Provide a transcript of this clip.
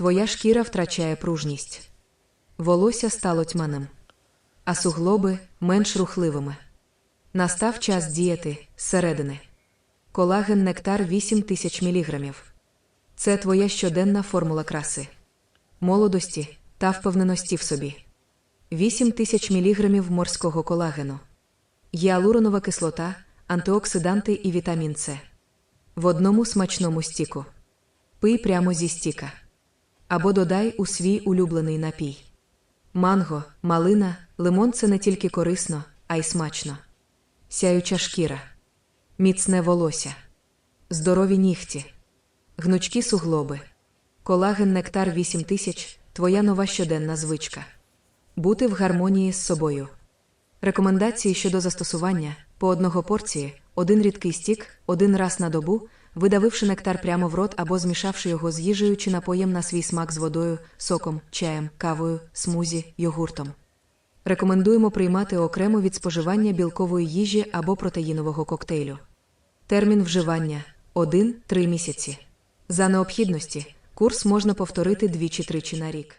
твоя шкіра втрачає пружність. Волосся стало тьманим, а суглоби менш рухливими. Настав час діяти зсередини. Колаген нектар 8000 мг. Це твоя щоденна формула краси, молодості та впевненості в собі. 8000 мг морського колагену. Гіалуронова кислота, антиоксиданти і вітамін С. В одному смачному стіку. Пий прямо зі стіка. Або додай у свій улюблений напій. Манго, малина, лимон це не тільки корисно, а й смачно. Сяюча шкіра, міцне волосся, здорові нігті, гнучкі суглоби, колаген нектар 8000 – твоя нова щоденна звичка. Бути в гармонії з собою. Рекомендації щодо застосування по одного порції, один рідкий стік, один раз на добу, видавивши нектар прямо в рот або змішавши його з їжею чи напоєм на свій смак з водою, соком, чаєм, кавою, смузі, йогуртом. Рекомендуємо приймати окремо від споживання білкової їжі або протеїнового коктейлю. Термін вживання 1-3 місяці. За необхідності курс можна повторити двічі-тричі на рік.